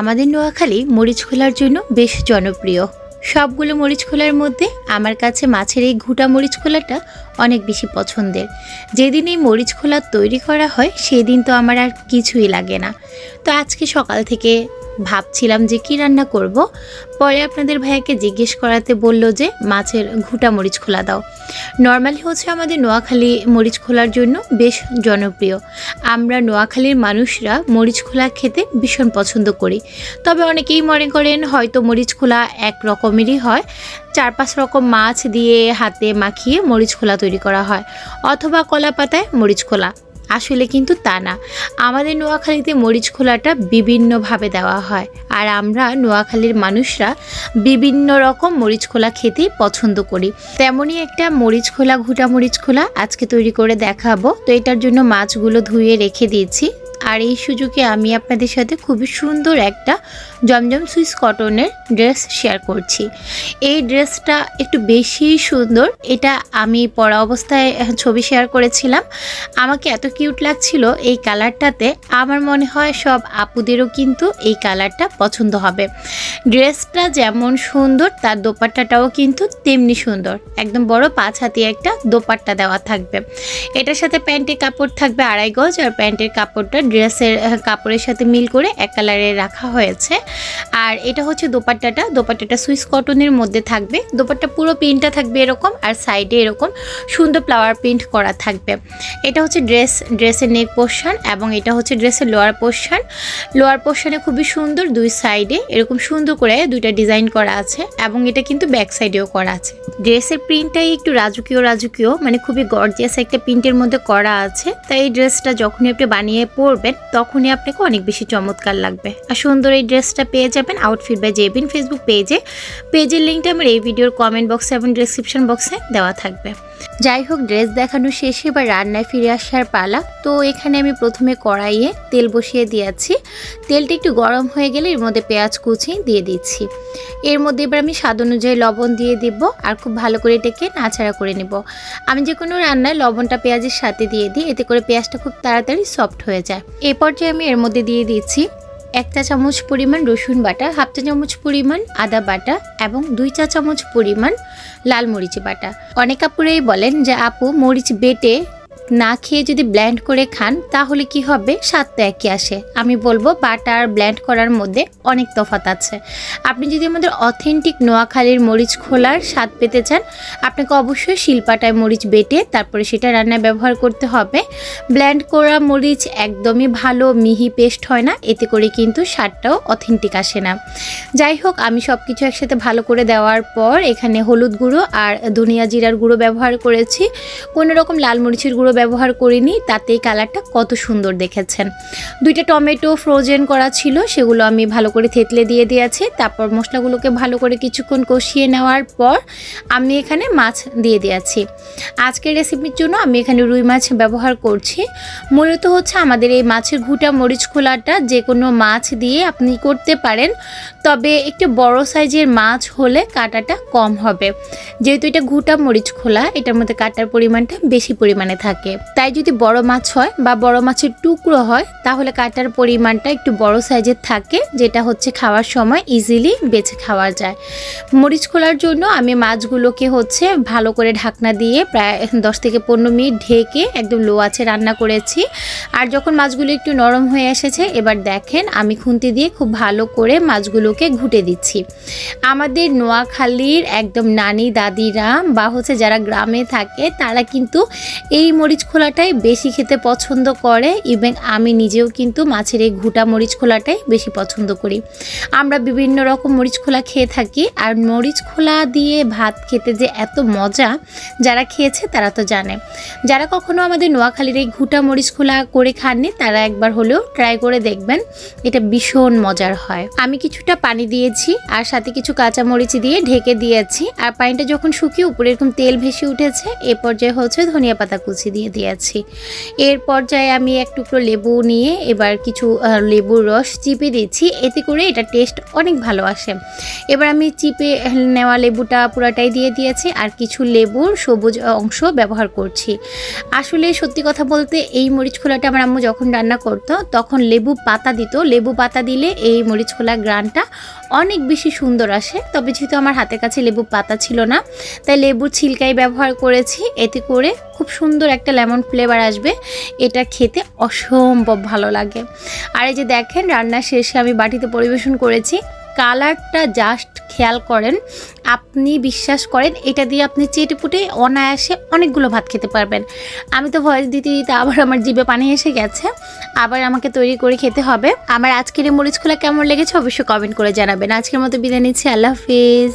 আমাদের নোয়াখালী মরিচ খোলার জন্য বেশ জনপ্রিয়। সবগুলো মরিচ খোলার মধ্যে আমার কাছে মাছের এই ঘুটা মরিচ খোলাটা অনেক বেশি পছন্দের। যেদিন এই মরিচ খোলা তৈরি করা হয়, সেদিন তো আমার আর কিছুই লাগে না। তো আজকে সকাল থেকে ভাবছিলাম যে কি রান্না করব। পরে আপনাদের ভাইয়াকে জিজ্ঞেস করাতে বলল যে, মাছের ঘুটা মরিচ খোলা দাও। নর্মালি হচ্ছে আমাদের নোয়াখালী মরিচ খোলার জন্য বেশ জনপ্রিয়। আমরা নোয়াখালীর মানুষরা মরিচ খোলা খেতে ভীষণ পছন্দ করি। তবে অনেকেই মনে করেন হয়তো মরিচ খোলা এক রকমেরই হয়। চার পাঁচ রকম মাছ দিয়ে হাতে মাখিয়ে মরিচ খোলা তৈরি করা হয়। অথবা কলা পাতায় মরিচ খোলা। আসলে কিন্তু তা না। আমাদের নোয়াখালীতে মরিচ খোলাটা বিভিন্নভাবে দেওয়া হয় আর আমরা নোয়াখালীর মানুষরা বিভিন্ন রকম মরিচ খোলা খেতে পছন্দ করি। তেমনই একটা মরিচ খোলা, ঘুটা মরিচ খোলা আজকে তৈরি করে দেখাবো। তো এটার জন্য মাছগুলো ধুয়ে রেখে দিয়েছি। আর এই সুযোগে আমি আপনাদের সাথে খুবই সুন্দর একটা জমজম সুইস কটনের ড্রেস শেয়ার করছি। এই ড্রেসটা একটু বেশি সুন্দর। এটা আমি পরা অবস্থায় ছবি শেয়ার করেছিলাম। আমাকে এত কিউট লাগছিল এই কালারটাতে। আমার মনে হয় সব আপুদেরও কিন্তু এই কালারটা পছন্দ হবে। ড্রেসটা যেমন সুন্দর, তার দোপাট্টাটাও কিন্তু তেমনি সুন্দর। একদম বড় পাঁচ হাতি একটা দোপাট্টা দেওয়া থাকবে। এটার সাথে প্যান্টের কাপড় থাকবে আড়াই গজ, আর প্যান্টের কাপড়টা ড্রেসের কাপড়ের সাথে মিল করে এক কালারে রাখা হয়েছে। আর এটা হচ্ছে দোপাট্টাটা। দোপাট্টাটা সুইস কটনের মধ্যে থাকবে। দোপাট্টা পুরো প্রিন্টটা থাকবে এরকম আর সাইডে এরকম সুন্দর ফ্লাওয়ার প্রিন্ট করা থাকবে। এটা হচ্ছে ড্রেস, ড্রেসের নেক পোর্শন এবং এটা হচ্ছে ড্রেসের লোয়ার পোর্শন। লোয়ার পোর্শনে খুবই সুন্দর দুই সাইডে এরকম সুন্দর করে দুইটা ডিজাইন করা আছে এবং এটা কিন্তু ব্যাক সাইডেও করা আছে। ড্রেসের প্রিন্টটাই একটু রাজকীয় রাজকীয় মানে খুবই গর্জিয়াস একটা প্রিন্টের মধ্যে করা আছে। তাই এই ড্রেসটা যখনই আপনি বানিয়ে পরবেন তখনই আপনাকে অনেক বেশি চমৎকার লাগবে। আর সুন্দর এই ড্রেসটা পেয়ে যাবেন আউটফিট বাই জেবিন ফেসবুক পেজে পেজের লিঙ্কটা আমার এই ভিডিওর কমেন্ট বক্সে এবং ডিসক্রিপশন বক্সে দেওয়া থাকবে। যাই হোক ড্রেস দেখানো শেষে এবার রান্নায় ফিরে আসার পালা। তো এখানে আমি প্রথমে কড়াইয়ে তেল বসিয়ে দিয়েছি। তেলটা একটু গরম হয়ে গেলে এর মধ্যে পেঁয়াজ কুচি দিয়ে দিচ্ছি। এর মধ্যে এবার আমি স্বাদ অনুযায়ী লবণ দিয়ে দিব আর খুব ভালো করে এটাকে নাড়াচাড়া করে নেব। আমি যে কোনো রান্নায় লবণটা পেঁয়াজের সাথে দিয়ে দিই, এতে করে পেঁয়াজটা খুব তাড়াতাড়ি সফট হয়ে যায়। এ পর্যায়ে আমি এর মধ্যে দিয়ে দিচ্ছি এক চা চামচ পরিমাণ রসুন বাটা, হাফ চা চামচ পরিমাণ আদা বাটা এবং দুই চা চামচ পরিমাণ লাল মরিচ বাটা। অনেক আপুরেই বলেন যে, আপু, মরিচ বেটে না খেয়ে যদি ব্ল্যান্ড করে খান, তাহলে কি হবে? স্বাদ তো একই আসে। আমি বলব বাটা আর ব্ল্যান্ড করার মধ্যে অনেক তফাৎ আছে। আপনি যদি আমাদের অথেন্টিক নোয়াখালীর মরিচ খোলার স্বাদ পেতে চান, আপনাকে অবশ্যই শিলপাটায় মরিচ বেটে তারপরে সেটা রান্নায় ব্যবহার করতে হবে। ব্ল্যান্ড করা মরিচ একদমই ভালো, মিহি পেস্ট হয় না, এতে করে কিন্তু স্বাদটাও অথেন্টিক আসে না। যাই হোক, আমি সব কিছু একসাথে ভালো করে দেওয়ার পর এখানে হলুদ গুঁড়ো আর ধনিয়া জিরার গুঁড়ো ব্যবহার করেছি। কোনো রকম লাল মরিচের গুঁড়ো ব্যবহার করিনি, তাতেই কালারটা কত সুন্দর দেখেছেন। দুইটা টমেটো ফ্রোজেন করা ছিল, সেগুলো আমি ভালো করে থেতলে দিয়ে দিয়েছি। তারপর মশলাগুলোকে ভালো করে কিছুক্ষণ কষিয়ে নেওয়ার পর আমি এখানে মাছ দিয়ে দিয়েছি। আজকের রেসিপির জন্য আমি এখানে রুই মাছ ব্যবহার করছি। মূলত হচ্ছে আমাদের এই মাছের ঘুটা মরিচ খোলাটা যে কোনো মাছ দিয়ে আপনি করতে পারেন, তবে একটু বড় সাইজের মাছ হলে কাটাটা কম হবে। যেহেতু এটা ঘুটা মরিচ খোলা, এটার মধ্যে কাটার পরিমাণটা বেশি পরিমাণে থাকে। তাই যদি বড় মাছ হয় বা বড় মাছের টুকরো হয়, তাহলে কাটার পরিমাণটা একটু বড় সাইজের থাকে, যেটা হচ্ছে খাওয়ার সময় ইজিলি বেছে খাওয়া যায়। মরিচ খোলার জন্য আমি মাছগুলোকে হচ্ছে ভালো করে ঢাকনা দিয়ে প্রায় দশ থেকে পনেরো মিনিট ঢেকে একদম লো আছে রান্না করেছি। আর যখন মাছগুলো একটু নরম হয়ে এসেছে, এবার দেখেন আমি খুন্তি দিয়ে খুব ভালো করে মাছগুলোকে ঘুটে দিচ্ছি। আমাদের নোয়াখালীর একদম নানি দাদিরা বা হচ্ছে যারা গ্রামে থাকে, তারা কিন্তু এই মরিচ খোলাটাই বেশি খেতে পছন্দ করে। ইভেন আমি নিজেও কিন্তু মাছের এই ঘুটা মরিচ খোলাটাই বেশি পছন্দ করি। আমরা বিভিন্ন রকম মরিচ খোলা খেয়ে থাকি, আর মরিচ খোলা দিয়ে ভাত খেতে যে এত মজা, যারা খেয়েছে তারা তো জানে। যারা কখনো আমাদের নোয়াখালীর এই ঘুটা মরিচ খোলা করে খাননি, তারা একবার হলেও ট্রাই করে দেখবেন, এটা ভীষণ মজার হয়। আমি কিছুটা পানি দিয়েছি, আর সাথে কিছু কাঁচা মরিচ দিয়ে ঢেকে দিয়েছি, আর পানিটা যখন শুকিয়ে উপরে এরকম তেল ভেসে উঠেছে, এ পর্যায়ে হচ্ছে ধনিয়া পাতা কুচি দিয়ে। দিয়ে দিয়েছি। এর পর্যায়ে আমি এক টুকরো লেবু নিয়ে এবার কিছু লেবুর রস চিপে দিচ্ছি। এতে করে এটা টেস্ট অনেক ভালো আসে। এবার আমি চিপে নেওয়া লেবুটা পুরাটাই দিয়ে দিয়েছি আর কিছু লেবুর সবুজ অংশ ব্যবহার করছি। আসলে সত্যি কথা বলতে এই মরিচ খোলাটা আমার আম্মু যখন রান্না করতো, তখন লেবু পাতা দিত। লেবু পাতা দিলে এই মরিচ খোলা গ্রানটা অনেক বেশি সুন্দর আসে। তবে যেহেতু আমার হাতের কাছে লেবু পাতা ছিল না, তাই লেবুর ছিলকাই ব্যবহার করেছি। এতে করে খুব সুন্দর একটা লেমন ফ্লেভার আসবে। এটা খেতে অসম্ভব ভালো লাগে। আর এই যে দেখেন, রান্না শেষে আমি বাটিতে পরিবেশন করেছি। কালারটা জাস্ট খেয়াল করেন, আপনি বিশ্বাস করেন, এটা দিয়ে আপনি চেটেপুটে অনায়াসে অনেকগুলো ভাত খেতে পারবেন। আমি তো ভয়েস দিতে দিতে আবার আমার জিভে পানি এসে গেছে, আবার আমাকে তৈরি করে খেতে হবে। আমার আজকের এই মরিচগুলো কেমন লেগেছে অবশ্যই কমেন্ট করে জানাবেন। আজকের মতো বিদায় নিচ্ছি, আল্লাহ হাফিজ।